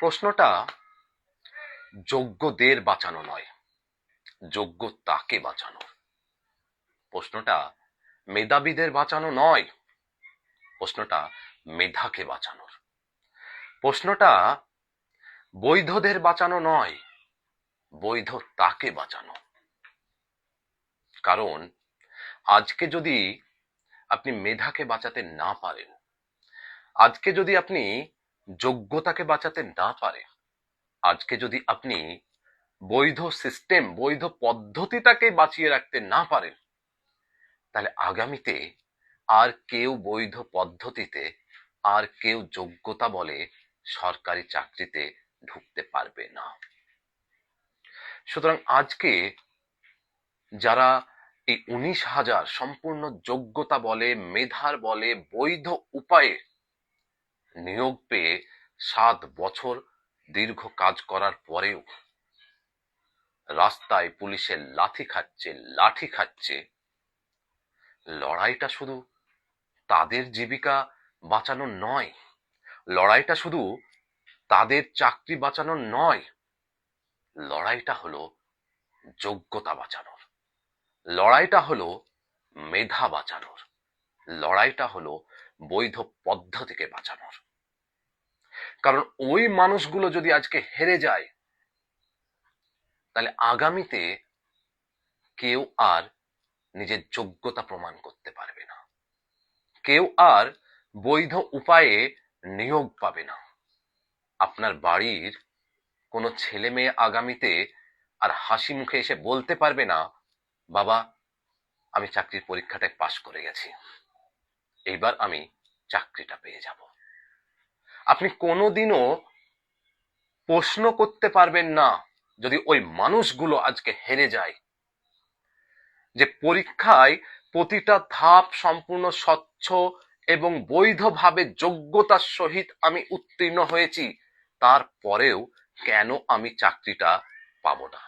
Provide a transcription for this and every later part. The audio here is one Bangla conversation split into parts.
প্রশ্নটা যোগ্যদের বাঁচানো নয়, যোগ্য তাকে বাঁচানো। প্রশ্নটা মেধাবীদের বাঁচানো নয়, প্রশ্নটা মেধাকে বাঁচানোর। প্রশ্নটা বৈধদের বাঁচানো নয়, বৈধ তাকে বাঁচানো। কারণ আজকে যদি আপনি মেধাকে বাঁচাতে না পারেন, আজকে যদি আপনি যোগ্যতাকে বাঁচাতে না পারে। আজকে যদি আপনি বৈধ সিস্টেম বৈধ পদ্ধতিটাকে বাঁচিয়ে রাখতে না পারেন, তাহলে আগামীতে আর কেউ বৈধ পদ্ধতিতে, আর কেউ যোগ্যতা বলে সরকারি চাকরিতে ঢুকতে পারবে না। সুতরাং আজকে যারা এই উনিশ হাজার সম্পূর্ণ যোগ্যতা বলে, মেধার বলে, বৈধ উপায়ে নিয়োগ পেয়ে সাত বছর দীর্ঘ কাজ করার পরেও রাস্তায় পুলিশের লাথি খাচ্ছে, লাঠি খাচ্ছে। লড়াইটা শুধু তাদের জীবিকা বাঁচানো নয়, লড়াইটা শুধু তাদের চাকরি বাঁচানোর নয়, লড়াইটা হলো যোগ্যতা বাঁচানোর। লড়াইটা হলো মেধা বাঁচানোর। লড়াইটা হলো বৈধ পদ্ধতিকে বাঁচানোর। কারণ ওই মানুষগুলো যদি আজকে হেরে যায়, তাহলে আগামীতে কেউ আর নিজের যোগ্যতা প্রমাণ করতে পারবে না। কেউ আর বৈধ উপায়ে নিয়োগ পাবে না। আপনার বাড়ির কোনো ছেলে মেয়ে আগামীতে আর হাসি মুখে এসে বলতে পারবে না, বাবা, আমি চাকরির পরীক্ষাটায় পাশ করে গেছি। এইবার আমি চাকরিটা পেয়ে যাব। আপনি কোনোদিনও প্রশ্ন করতে পারবেন না যদি ওই মানুষগুলো আজকে হেরে যায়। যে পরীক্ষায় প্রতিটা ধাপ সম্পূর্ণ স্বচ্ছ এবং বৈধভাবে যোগ্যতার সহিত আমি উত্তীর্ণ হয়েছি, তারপরেও কেন আমি চাকরিটা পাব না?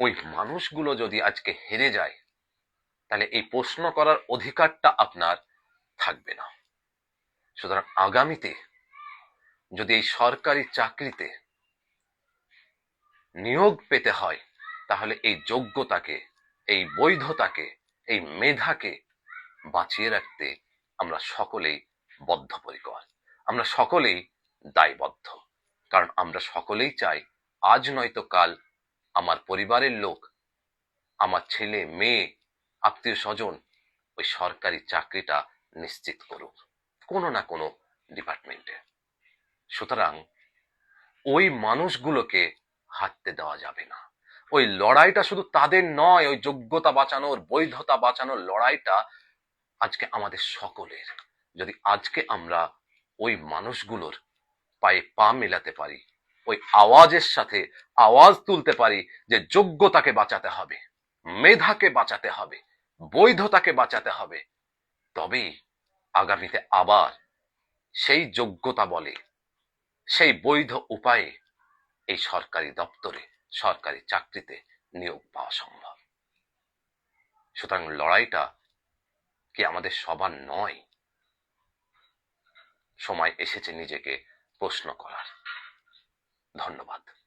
ওই মানুষগুলো যদি আজকে হেরে যায়, তাহলে এই প্রশ্ন করার অধিকারটা আপনার থাকবে না। সুতরাং আগামীতে যদি এই সরকারি চাকরিতে নিয়োগ পেতে হয়, তাহলে এই যোগ্যতাকে, এই বৈধতাকে, এই মেধাকে বাঁচিয়ে রাখতে আমরা সকলেই বদ্ধপরিকর। আমরা সকলেই দায়বদ্ধ। কারণ আমরা সকলেই চাই, আজ নয়তো কাল আমার পরিবারের লোক, আমার ছেলে, মেয়ে আত্মীয় স্বজন ওই সরকারি চাকরিটা নিশ্চিত করুক। কোনো না কোনো ডিপার্টমেন্টে সুতরাং ওই মানুষগুলোকে হাঁটতে দেওয়া যাবে না। ওই লড়াইটা শুধু তাদের নয়, ওই যোগ্যতা বাঁচানোর, বৈধতা বাঁচানোর লড়াইটা আজকে আমাদের সকলের। যদি আজকে আমরা ওই মানুষগুলোর পায়ে পা মেলাতে পারি, ওই আওয়াজের সাথে আওয়াজ তুলতে পারি যে যোগ্যতাকে বাঁচাতে হবে, মেধাকে বাঁচাতে হবে, বৈধতাকে বাঁচাতে হবে, তবেই আগামীতে আবার সেই যোগ্যতা বলে, সেই বৈধ উপায়ে এই সরকারি দপ্তরে, সরকারি চাকরিতে নিয়োগ পাওয়া সম্ভব। সুতরাং লড়াইটা কি আমাদের সবার নয়? সময় এসেছে নিজেকে প্রশ্ন করার। ধন্যবাদ।